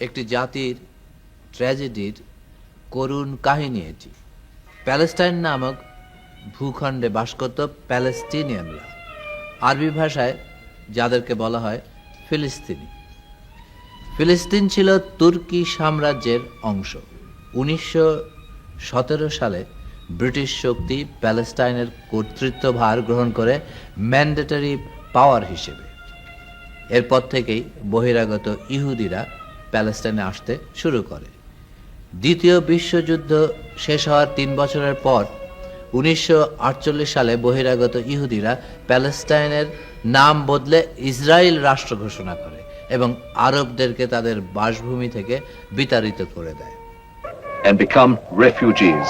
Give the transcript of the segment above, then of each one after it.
একটি জাতির ট্র্যাজেডির করুণ কাহিনী এটি। প্যালেস্টাইন নামক ভূখণ্ডে বাস করত প্যালেস্টিনিয়ানরা। আরবি ভাষায় যাদেরকে বলা হয় ফিলিস্তিনি। ফিলিস্তিন ছিল তুর্কি সাম্রাজ্যের অংশ। উনিশশো সতেরো সালে ব্রিটিশ শক্তি প্যালেস্টাইনের কর্তৃত্বভার গ্রহণ করে ম্যান্ডেটরি পাওয়ার হিসেবে। এরপর থেকেই বহিরাগত ইহুদিরা প্যালেস্টাইনে আসতে শুরু করে দ্বিতীয় বিশ্বযুদ্ধ শেষ হওয়ার তিন বছরের পর উনিশশো আটচল্লিশ সালে বহিরাগত ইহুদিরা প্যালেস্টাইনের নাম বদলে ইসরায়েল রাষ্ট্র ঘোষণা করে এবং আরবদেরকে তাদের বাসভূমি থেকে বিতাড়িত করে দেয় and become refugees.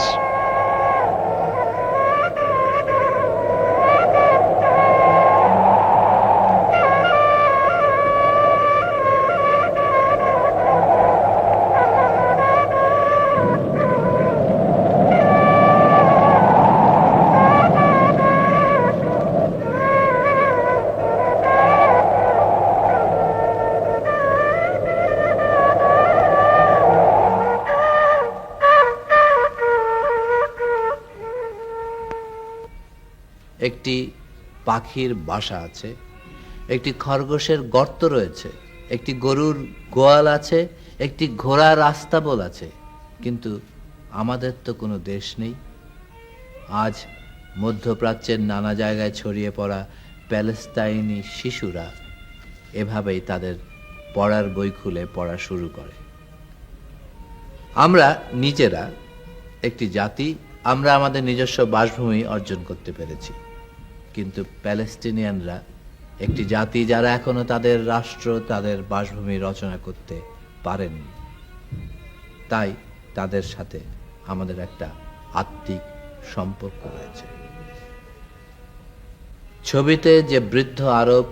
একটি পাখির বাসা আছে, একটি খরগোশের গর্ত রয়েছে, একটি গরুর গোয়াল আছে, একটি ঘোড়ার আস্তাবল আছে, কিন্তু আমাদের তো কোনো দেশ নেই। আজ মধ্যপ্রাচ্যের নানা জায়গায় ছড়িয়ে পড়া প্যালেস্তাইনি শিশুরা এভাবেই তাদের পড়ার বই খুলে পড়া শুরু করে। আমরা নিজেরা একটি জাতি, আমরা আমাদের নিজস্ব বাসভূমি অর্জন করতে পেরেছি। কিন্তু প্যালেস্টিনিয়ানরা একটি জাতি যারা এখনও তাদের রাষ্ট্র, তাদের বাসভূমি রচনা করতে পারেননি তাই তাদের সাথে আমাদের একটা আত্মিক সম্পর্ক রয়েছে। ছবিতে যে বৃদ্ধ আরব,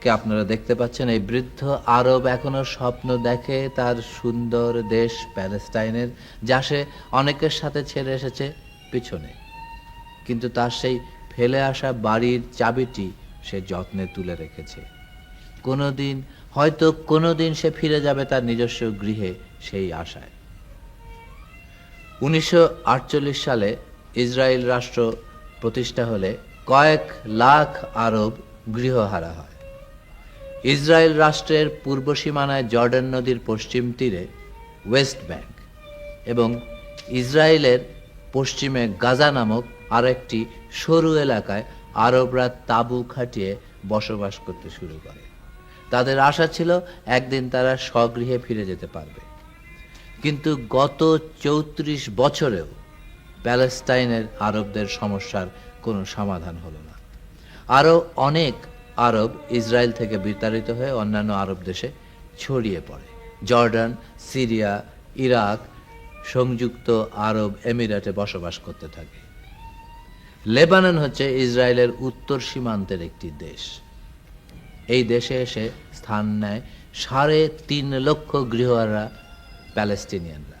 কে আপনারা দেখতে পাচ্ছেন, এই বৃদ্ধ আরব এখনও স্বপ্ন দেখে তার সুন্দর দেশ প্যালেস্টাইনের, যা সে অনেকের সাথে ছেড়ে এসেছে পিছনে। কিন্তু তার সেই ফেলে আসা বাড়ির চাবিটি সে যত্নে তুলে রেখেছে। কোনোদিন, হয়তো কোনোদিন সে ফিরে যাবে তার নিজস্ব গৃহে সেই আশায়। উনিশশো আটচল্লিশ সালে ইসরায়েল রাষ্ট্র প্রতিষ্ঠা হলে কয়েক লাখ আরব গৃহহারা হয়। ইসরায়েল রাষ্ট্রের পূর্ব সীমানায় জর্ডান নদীর পশ্চিম তীরে ওয়েস্ট ব্যাংক এবং ইসরায়েলের পশ্চিমে গাজা নামক আরেকটি সরু এলাকায় আরবরা তাঁবু খাটিয়ে বসবাস করতে শুরু করে। তাদের আশা ছিল একদিন তারা স্বগৃহে ফিরে যেতে পারবে। কিন্তু গত চৌত্রিশ বছরেও প্যালেস্টাইনের আরবদের সমস্যার কোনো সমাধান হলো না। আরও অনেক আরব ইসরায়েল থেকে বিতাড়িত হয়ে অন্যান্য আরব দেশে ছড়িয়ে পড়ে। জর্ডান, সিরিয়া, ইরাক সংযুক্ত আরব এমিরেটে বসবাস করতে থাকে। লেবানন হচ্ছে ইসরায়েলের উত্তর সীমান্তের একটি দেশ। এই দেশে এসে স্থান নেয় সাড়ে তিন লক্ষ গৃহরা প্যালেস্টিনিয়ানরা।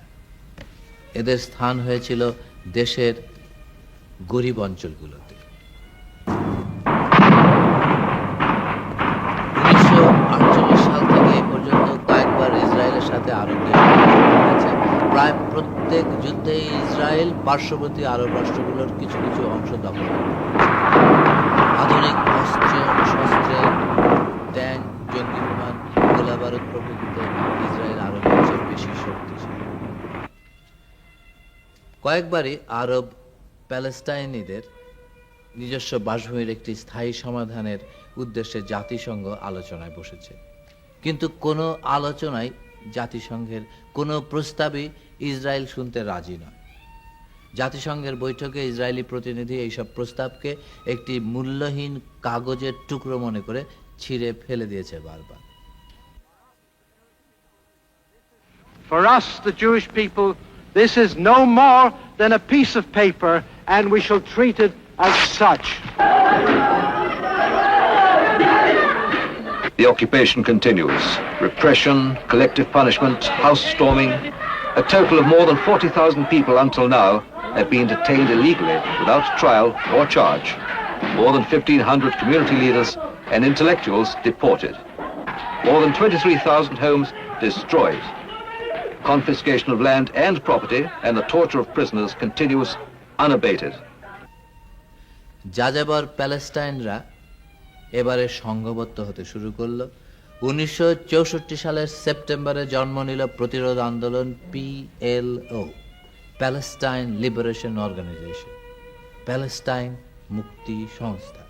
এদের স্থান হয়েছিল দেশের গরিব অঞ্চলগুলোতে উনিশশো আটচল্লিশ সাল থেকে এই পর্যন্ত কয়েকবার ইসরায়েলের সাথে আরবদের যুদ্ধ হয়েছে প্রায় প্রত্যেক যুদ্ধে ইসরায়েল পার্শ্ববর্তী আরব রাষ্ট্রগুলোর কিছু কিছু অংশ দখল। আধুনিক অস্ত্র, শস্ত্রে ট্যাঙ্ক জঙ্গি বিমান, গোলাবারুদ প্রভৃতিতে ইসরায়েল আরবের চেয়ে বেশি শক্তিশালী। কয়েকবারই আরব প্যালেস্টাইনিদের নিজস্ব বাসভূমির একটি স্থায়ী সমাধানের উদ্দেশ্যে জাতিসংঘ আলোচনায় বসেছে। কিন্তু কোনো আলোচনায় জাতিসংঘের কোনো প্রস্তাবই ইসরায়েল শুনতে রাজি নয়। জাতিসংঘের বৈঠকে ইসরায়েলি প্রতিনিধি এইসব প্রস্তাবকে একটি মূল্যহীন কাগজের টুকরো মনে করে ছিঁড়ে ফেলে দিয়েছে বারবার For us, the Jewish people, this is no more than a piece of paper, and we shall treat it as such. The occupation continues. Repression, collective punishment, house storming. A total of more than 40,000 people until now have been detained illegally without trial or charge. More than 1,500 community leaders and intellectuals deported. More than 23,000 homes destroyed. Confiscation of land and property and the torture of prisoners continues unabated. যাযাবর প্যালেস্টাইনরা এবারে সংঘবদ্ধ হতে শুরু করল উনিশশো সালের সেপ্টেম্বরে জন্ম নিল প্রতিরোধ আন্দোলন PLO Palestine liberation organisation, Palestine মুক্তি সংস্থা।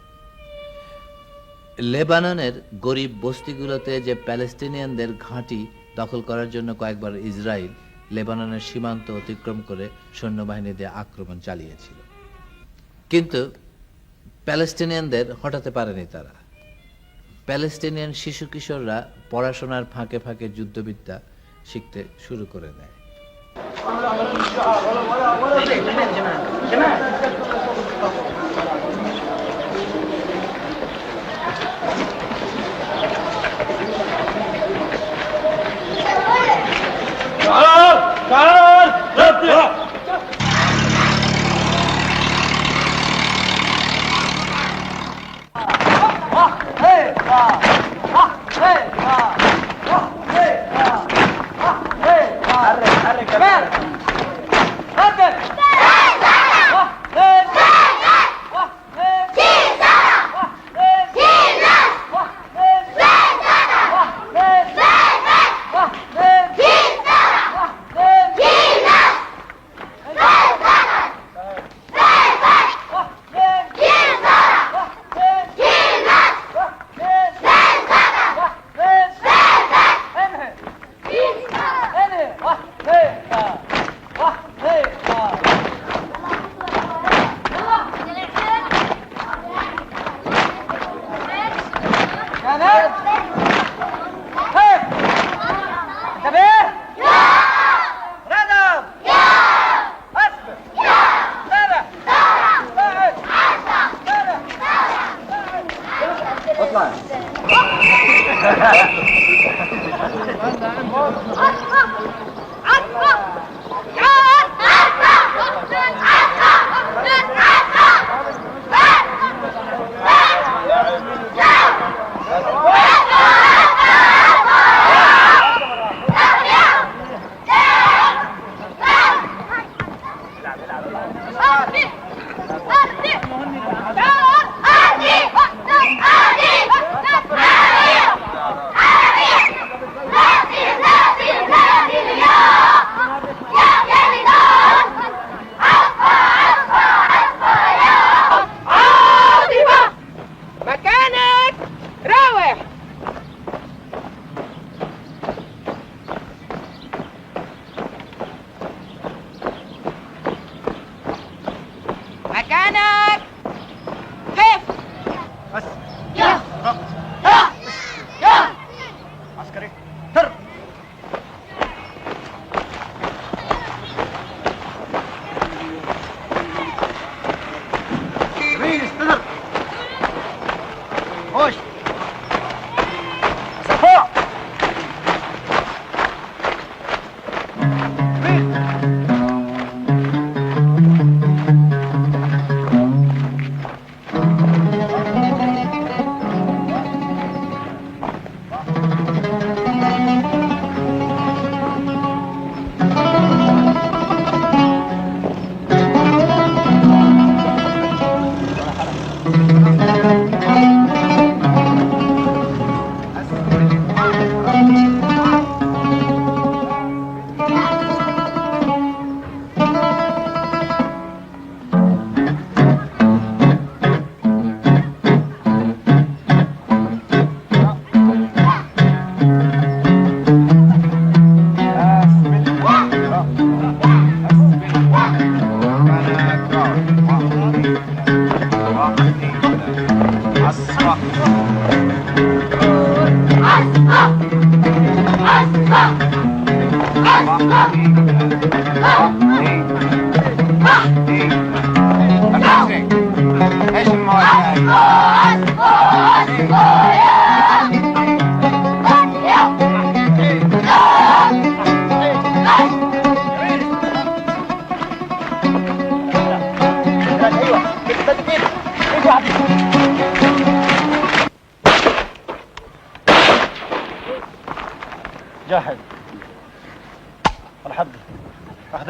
লেবাননের গরিব বস্তিগুলোতে যে প্যালেস্টিনিয়ানদের ঘাঁটি দখল করার জন্য কয়েকবার ইসরায়েল লেবাননের সীমান্ত অতিক্রম করে সৈন্যবাহিনী দিয়ে আক্রমণ চালিয়েছিল। কিন্তু প্যালেস্টিনিয়ানদের হটাতে পারেনি তারা। প্যালেস্টিনিয়ান শিশু কিশোররা পড়াশোনার ফাঁকে ফাঁকে যুদ্ধবিদ্যা শিখতে শুরু করে দেয়। 我俩，我俩，我俩，我俩，我俩。来押ます。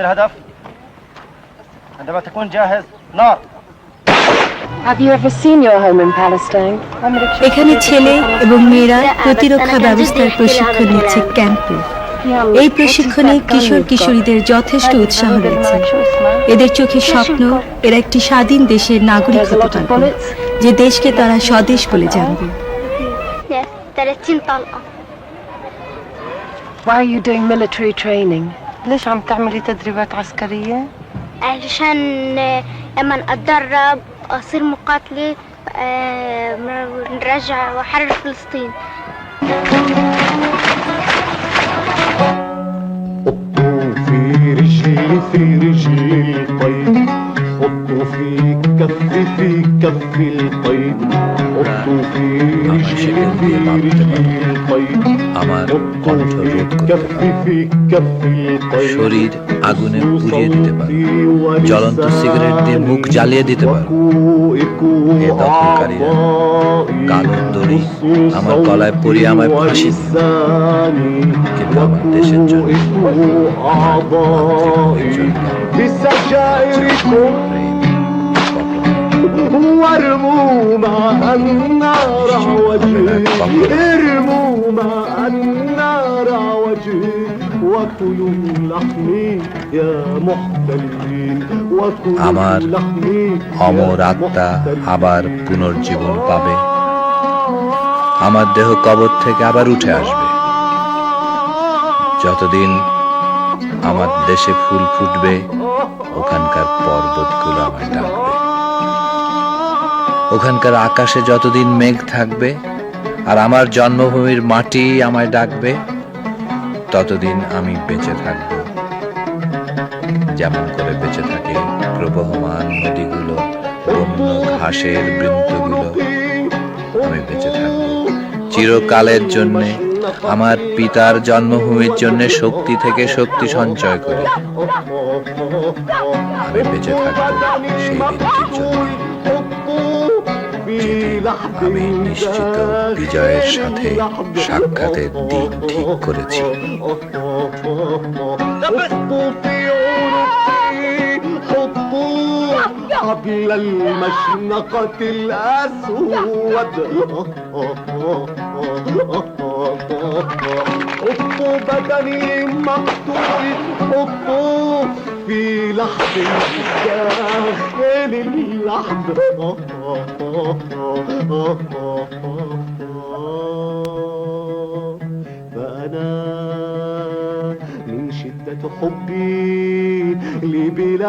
الهدف عندما تكون جاهز نار Have you ever seen your home in Palestine? এখানে ছেলে এবং মেয়েরা প্রতিরক্ষা ব্যবস্থার প্রশিক্ষণ নিচ্ছে ক্যাম্পে এই প্রশিক্ষণে কিশোর কিশোরীদের যথেষ্ট উৎসাহ রয়েছে এদের চোখে স্বপ্ন এরা একটি স্বাধীন দেশের নাগরিক হতে পারবে যে দেশকে তারা স্বদেশ বলে জানবে 30 طلقة Why are you doing military training? ليش عم تعملي تدريبات عسكرية؟ علشان آه، لما أتدرب أصير مقاتلة آه، نرجع وأحرر فلسطين. حطوا في رجلي في رجلي القيد. حطوا في كفي في كفي القيد. حطوا في رجلي في رجلي القيد. শরীর আগুনে পুড়িয়ে দিতে পারে জ্বলন্ত সিগারেট দিয়ে মুখ জ্বালিয়ে দিতে পারে এ দখলকারীরা কালো দড়ি আমার গলায় পরিয়ে আমায় ফাঁসি দিবে। কিন্তু আমার দেশের জন্য আমার মাতৃভূমির জন্য بسجائركم প্রেম কখনো وارموا مع النار وجهي ارموا مع النار وجهي وكلوا لحمي يا محتلين وكلوا আমার لحمي অমর আত্মা আবার পুনর্জীবন পাবে আমার দেহ কবর থেকে আবার উঠে আসবে যতদিন আমার দেশে ফুল ফুটবে ওখানকার পর্বতগুলো আমায় ডাকবে ওখানকার আকাশে যতদিন মেঘ থাকবে আর আমার জন্মভূমির মাটি আমায় ডাকবে ততদিন আমি বেঁচে থাকব। যেমন করে বেঁচে থাকে প্রবহমান নদীগুলো, বন্য ঘাসের বৃন্তগুলো আমি বেঁচে থাকব। চিরকালের জন্যে, আমার পিতার জন্মভূমির জন্য শক্তি থেকে শক্তি সঞ্চয় করে। আমি বেঁচে থাকব সেই দিনটির জন্য। আমি নিশ্চিত বিজয়ের সাথে সাক্ষাতের দিন ঠিক করেছি حطوا في عنقي حطوا حبل المشنقة الأسود حطوا بدني مقتول حطوا في لحد فأنا من شدة حبي لبلادي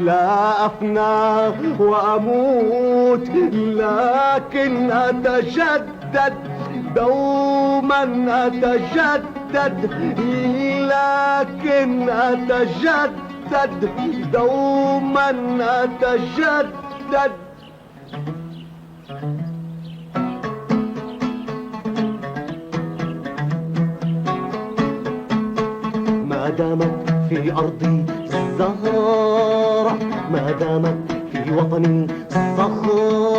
لا أفنى وأموت لكن أتجدد دوما أتجدد لكن أتجدد دوما أتجدد ما دامت في أرضي الزهرة ما دامت في وطني صخرة